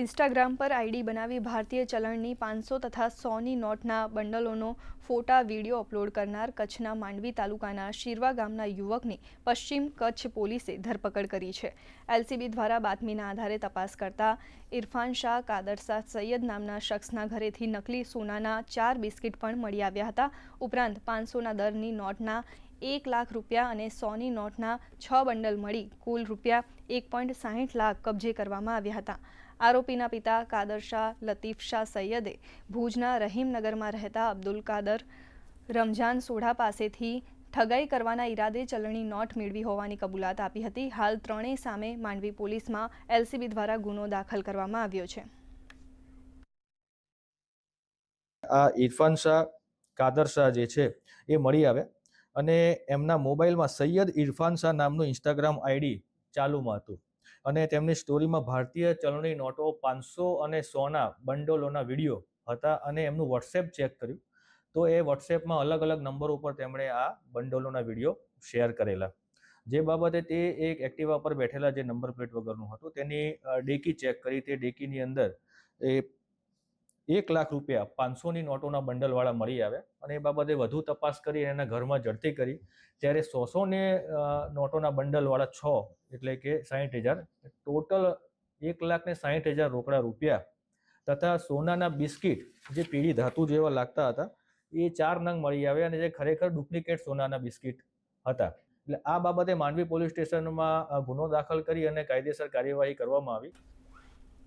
Instagram પર ID બનાવી ભારતીય ચલણની પાંચસો તથા સોની નોટના બંડલોનો ફોટા વીડિયો અપલોડ કરનાર કચ્છના માંડવી તાલુકાના શિરવા ગામના યુવકની પશ્ચિમ કચ્છ પોલીસે ધરપકડ કરી છે. એલસીબી દ્વારા બાતમીના આધારે તપાસ કરતા ઇરફાન શાહ કાદરશાહ સૈયદ નામના શખ્સના ઘરેથી નકલી સોનાના ચાર બિસ્કિટ પણ મળી આવ્યા હતા. ઉપરાંત પાંચસોના દરની નોટના એક લાખ રૂપિયા અને સોની નોટના છ બંડલ મળી. કુલ રૂપિયા એક પોઈન્ટ સાહીઠ લાખ કબજે કરવામાં આવ્યા હતા. આરોપીના પિતા કાદર શાહ, લતીફ શાહ સૈયદે ભુજના રહીમનગરમાં રહેતા અબ્દુલ કાદર રમજાન સોઢા પાસેથી ઠગાઈ કરવાના ઈરાદે ચલણી નોટ મેળવી હોવાની કબૂલાત આપી હતી. હાલ ત્રણેય સામે માંડવી પોલીસમાં એલસીબી દ્વારા ગુનો દાખલ કરવામાં આવ્યો છે. આ ઇરફાન શાહ, કાદર શાહ જે છે, એ મળી આવે. અને એમના મોબાઈલમાં સૈયદ ઇરફાન શાહ નામનું ઇન્સ્ટાગ્રામ આઈડી ચાલુમાં હતું. અને તેમની સ્ટોરીમાં ભારતીય ચલણી નોટો પાંચસો અને સોના બંડોલોના વીડિયો હતા અને એમનું વોટ્સએપ ચેક કર્યું. તો એ વોટ્સએપમાં અલગ અલગ નંબરો ઉપર તેમણે આ બંડોલોના વીડિયો શેર કરેલા. જે બાબતે તે એક એક્ટિવા પર બેઠેલા જે નંબર પ્લેટ વગરનું હતું, તેની ડેકી ચેક કરી. તે ડેકીની અંદર એ એક લાખ રૂપિયા પાંચસોની નોટોના બંડલવાળા મળી આવ્યા અને એ બાબતે વધુ તપાસ કરી એના ઘરમાં ઝડપી કરી. ત્યારે સોસો ને નોટોના બંડલવાળા છ એટલે કે સાહીઠ હજાર, ટોટલ એક લાખ ને સાહીઠ હજાર રોકડા રૂપિયા તથા સોનાના બિસ્કિટ, જે પીળી ધાતુ જેવા લાગતા હતા, એ ચાર નંગ મળી આવ્યા અને જે ખરેખર ડુપ્લિકેટ સોનાના બિસ્કિટ હતા. એટલે આ બાબતે માંડવી પોલીસ સ્ટેશનમાં ગુનો દાખલ કરી અને કાયદેસર કાર્યવાહી કરવામાં આવી.